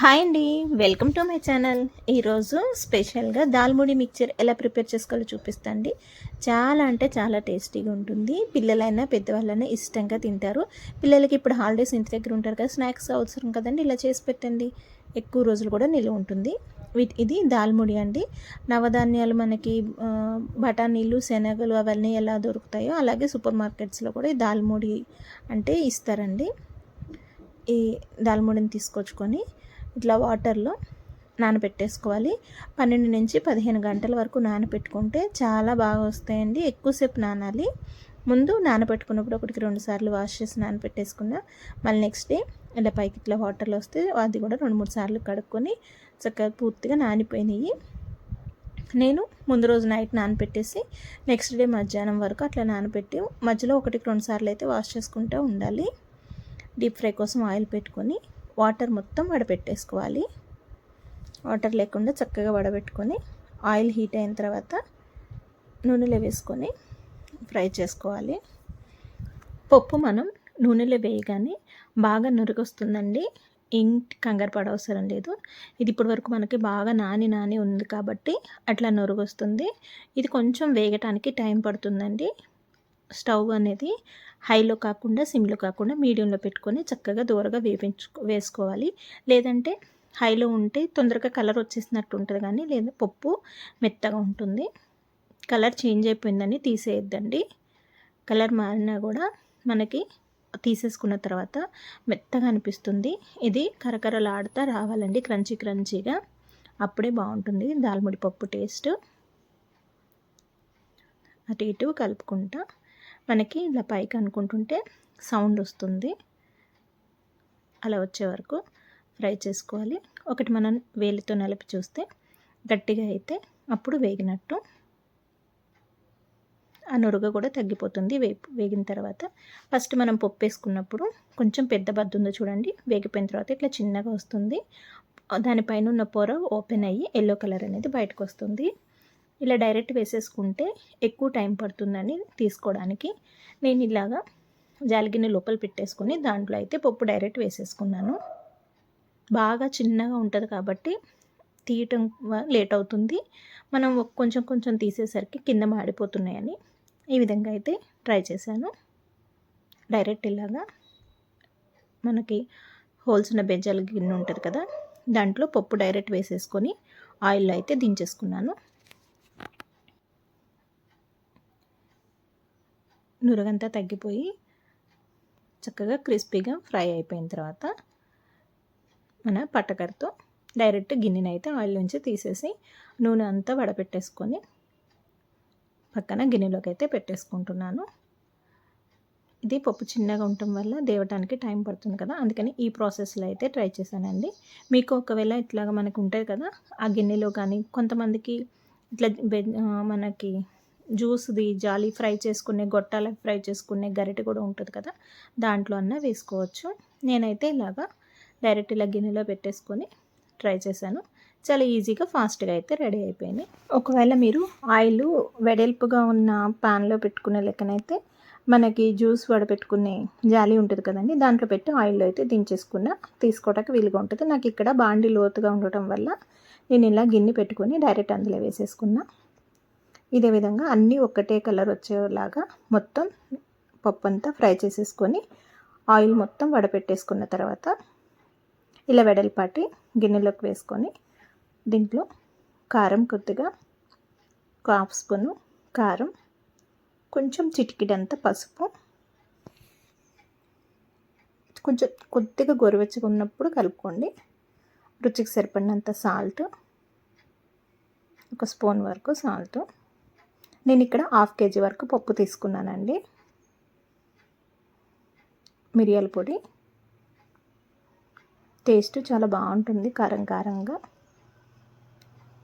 Hi అండి. Welcome to my channel. ఈరోజు స్పెషల్గా దాల్ముడి మిక్చర్ ఎలా ప్రిపేర్ చేసుకోవాలో చూపిస్తాండి చాలా అంటే చాలా టేస్టీగా ఉంటుంది. పిల్లలైనా పెద్దవాళ్ళైనా ఇష్టంగా తింటారు. పిల్లలకి ఇప్పుడు హాలిడేస్ ఇంటి దగ్గర ఉంటారు కదా స్నాక్స్ అవసరం కదండి ఇలా చేసి పెట్టండి. ఎక్కువ రోజులు కూడా నిల్వ ఉంటుంది. ఇది దాల్ముడి అండి. నవధాన్యాలు మనకి బఠానీలు శనగలు అవన్నీ ఎలా దొరుకుతాయో అలాగే సూపర్ మార్కెట్స్లో కూడా ఈ దాల్ముడి అంటే ఇస్తారండి. ఈ దాల్ముడిని తీసుకొచ్చుకొని ఇట్లా వాటర్లో నానబెట్టేసుకోవాలి. పన్నెండు నుంచి పదిహేను గంటల వరకు నానబెట్టుకుంటే చాలా బాగా వస్తాయండి. ఎక్కువసేపు నానాలి. ముందు నానబెట్టుకున్నప్పుడు ఒకటికి రెండు సార్లు వాష్ చేసి నానబెట్టేసుకున్నా మళ్ళీ నెక్స్ట్ డే ఇలా పైకి ఇట్లా వాటర్లో వస్తే అది కూడా రెండు మూడు సార్లు కడుక్కొని చక్కగా పూర్తిగా నానిపోయినాయి. నేను ముందు రోజు నైట్ నానబెట్టేసి నెక్స్ట్ డే మధ్యాహ్నం వరకు అట్లా నానబెట్టి మధ్యలో ఒకటికి రెండు సార్లు అయితే వాష్ చేసుకుంటూ ఉండాలి. డీప్ ఫ్రై కోసం ఆయిల్ పెట్టుకొని వాటర్ మొత్తం వడపెట్టేసుకోవాలి వాటర్ లేకుండా చక్కగా వడబెట్టుకొని ఆయిల్ హీట్ అయిన తర్వాత నూనెలో వేసుకొని ఫ్రై చేసుకోవాలి. పప్పు మనం నూనెలో వేయగానే బాగా నురుగొస్తుందండి. ఇంటి కంగారు పడవసరం లేదు. ఇది ఇప్పటి వరకు మనకి బాగా నాని నాని ఉంది కాబట్టి అట్లా నురుగొస్తుంది. ఇది కొంచెం వేగటానికి టైం పడుతుందండి. స్టవ్ అనేది హైలో కాకుండా సిమ్లో కాకుండా మీడియంలో పెట్టుకొని చక్కగా దూరగా వేపించు వేసుకోవాలి. లేదంటే హైలో ఉంటే తొందరగా కలర్ వచ్చేసినట్టు ఉంటుంది కానీ లేదా పప్పు మెత్తగా ఉంటుంది. కలర్ చేంజ్ అయిపోయిందని తీసేయద్దండి. కలర్ మారినా కూడా మనకి తీసేసుకున్న తర్వాత మెత్తగా అనిపిస్తుంది. ఇది కరకరలాడుతూ రావాలండి క్రంచీ క్రంచీగా. అప్పుడే బాగుంటుంది దాల్ముడి పప్పు టేస్ట్. అటు ఇటు కలుపుకుంటా. మనకి ఇలా పైకి అనుకుంటుంటే సౌండ్ వస్తుంది. అలా వచ్చే వరకు ఫ్రై చేసుకోవాలి. ఒకటి మనం వేలితో నలిపి చూస్తే గట్టిగా అయితే అప్పుడు వేగినట్టు ఆ నురుగ కూడా తగ్గిపోతుంది వే వేగిన తర్వాత. ఫస్ట్ మనం పప్పు వేసుకున్నప్పుడు కొంచెం పెద్ద బద్ద ఉందో చూడండి వేగిపోయిన తర్వాత ఇట్లా చిన్నగా వస్తుంది. దానిపైన ఉన్న పొర ఓపెన్ అయ్యి ఎల్లో కలర్ అనేది బయటకు వస్తుంది. ఇలా డైరెక్ట్ వేసేసుకుంటే ఎక్కువ టైం పడుతుందని తీసుకోవడానికి. నేను ఇలాగా జాలిగిన్నె లోపల పెట్టేసుకొని దాంట్లో అయితే పప్పు డైరెక్ట్ వేసేసుకున్నాను. బాగా చిన్నగా ఉంటుంది కాబట్టి తీయటం లేట్ అవుతుంది. మనం కొంచెం కొంచెం తీసేసరికి కింద మాడిపోతున్నాయని ఈ విధంగా అయితే ట్రై చేశాను. డైరెక్ట్ ఇలాగా మనకి హోల్స్ ఉన్న బెజ్జాల గిన్నె ఉంటుంది కదా దాంట్లో పప్పు డైరెక్ట్ వేసేసుకొని ఆయిల్లో అయితే దించేసుకున్నాను. నురగంతా తగ్గిపోయి చక్కగా క్రిస్పీగా ఫ్రై అయిపోయిన తర్వాత మన పట్టకరతో డైరెక్ట్ గిన్నెని అయితే ఆయిల్ నుంచి తీసేసి నూనె అంతా వడపెట్టేసుకొని పక్కన గిన్నెలోకి అయితే పెట్టేసుకుంటున్నాను. ఇది పప్పు చిన్నగా ఉండటం వల్ల దేవటానికి టైం పడుతుంది కదా అందుకని ఈ ప్రాసెస్లో అయితే ట్రై చేశానండి. మీకు ఒకవేళ ఇట్లాగా మనకు ఉంటుంది కదా ఆ గిన్నెలో కానీ కొంతమందికి ఇట్లా మనకి జ్యూస్ది జాలి ఫ్రై చేసుకునే గొట్టాల ఫ్రై చేసుకునే గరిటె కూడా ఉంటుంది కదా దాంట్లో అన్న వేసుకోవచ్చు. నేనైతే ఇలాగా డైరెక్ట్ ఇలా గిన్నెలో పెట్టేసుకొని ట్రై చేశాను. చాలా ఈజీగా ఫాస్ట్గా అయితే రెడీ అయిపోయింది. ఒకవేళ మీరు ఆయిల్ వెడల్పుగా ఉన్న పాన్లో పెట్టుకునే లెక్కనైతే మనకి జ్యూస్ వడపెట్టుకునే జాలి ఉంటుంది కదండి దాంట్లో పెట్టి ఆయిల్లో అయితే దించేసుకున్న తీసుకోవడానికి వీలుగా ఉంటుంది. నాకు ఇక్కడ బాండి లోతుగా ఉండటం వల్ల నేను ఇలా గిన్నె పెట్టుకొని డైరెక్ట్ అందులో వేసేసుకున్నా. ఇదే విధంగా అన్నీ ఒక్కటే కలర్ వచ్చేలాగా మొత్తం పప్పు అంతా ఫ్రై చేసేసుకొని ఆయిల్ మొత్తం వడపెట్టేసుకున్న తర్వాత ఇలా వెడల్పాటి గిన్నెలోకి వేసుకొని దీంట్లో కారం కొద్దిగా హాఫ్ స్పూను కారం కొంచెం చిటికిడంత పసుపు కొంచెం కొద్దిగా గోరువెచ్చగా ఉన్నప్పుడు కలుపుకోండి. రుచికి సరిపడినంత సాల్ట్ ఒక స్పూన్ వరకు సాల్ట్ నేను ఇక్కడ హాఫ్ కేజీ వరకు పప్పు తీసుకున్నానండి. మిరియాల పొడి. టేస్ట్ చాలా బాగుంటుంది కారం కారంగా.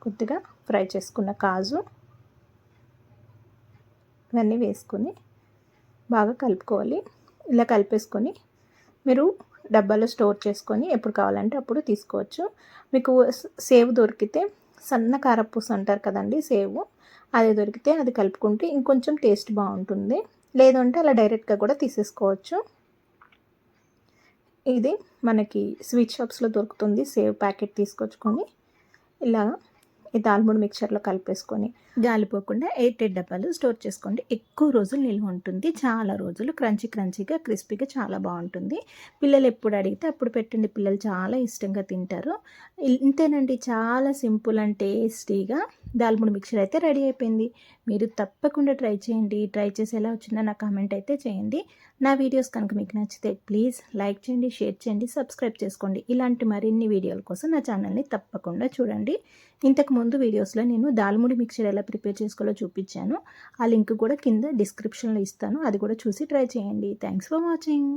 కొద్దిగా ఫ్రై చేసుకున్న కాజు. ఇవన్నీ వేసుకొని బాగా కలుపుకోవాలి. ఇలా కలిపేసుకొని మీరు డబ్బాలో స్టోర్ చేసుకొని ఎప్పుడు కావాలంటే అప్పుడు తీసుకోవచ్చు. మీకు సేవ్ దొరికితే సన్న కారపూస అంటారు కదండి సేవ్. అది దొరికితే అది కలుపుకుంటే ఇంకొంచెం టేస్ట్ బాగుంటుంది. లేదంటే అలా డైరెక్ట్గా కూడా తీసేసుకోవచ్చు. ఇది మనకి స్వీట్ షాప్స్లో దొరుకుతుంది సేవ్ ప్యాకెట్ తీసుకొచ్చుకొని. ఇలా ఈ దాల్ముడి మిక్చర్లో కలిపేసుకొని. గాలిపోకుండా ఎయిట్ డబ్బాలు స్టోర్ చేసుకోండి. ఎక్కువ రోజులు నిల్వ ఉంటుంది. చాలా రోజులు క్రంచీ క్రంచీగా క్రిస్పీగా చాలా బాగుంటుంది. పిల్లలు ఎప్పుడు అడిగితే అప్పుడు పెట్టండి. పిల్లలు చాలా ఇష్టంగా తింటారు. ఇంతేనండి. చాలా సింపుల్ అండ్ టేస్టీగా దాల్ముడి మిక్చర్ అయితే రెడీ అయిపోయింది. మీరు తప్పకుండా ట్రై చేయండి. ట్రై చేసి ఎలా వచ్చిందో నా కామెంట్ అయితే చేయండి. నా వీడియోస్ కనుక మీకు నచ్చితే ప్లీజ్ లైక్ చేయండి షేర్ చేయండి సబ్స్క్రైబ్ చేసుకోండి. ఇలాంటి మరిన్ని వీడియోల కోసం నా ఛానల్ని తప్పకుండా చూడండి. ఇంతకు ముందు వీడియోస్లో నేను దాల్ముడి మిక్చర్ ఎలా ఎలా ప్రిపేర్ చేసుకోవాలో చూపించాను. ఆ లింక్ కూడా కింద డిస్క్రిప్షన్లో ఇస్తాను. అది కూడా చూసి ట్రై చేయండి. Thanks for watching.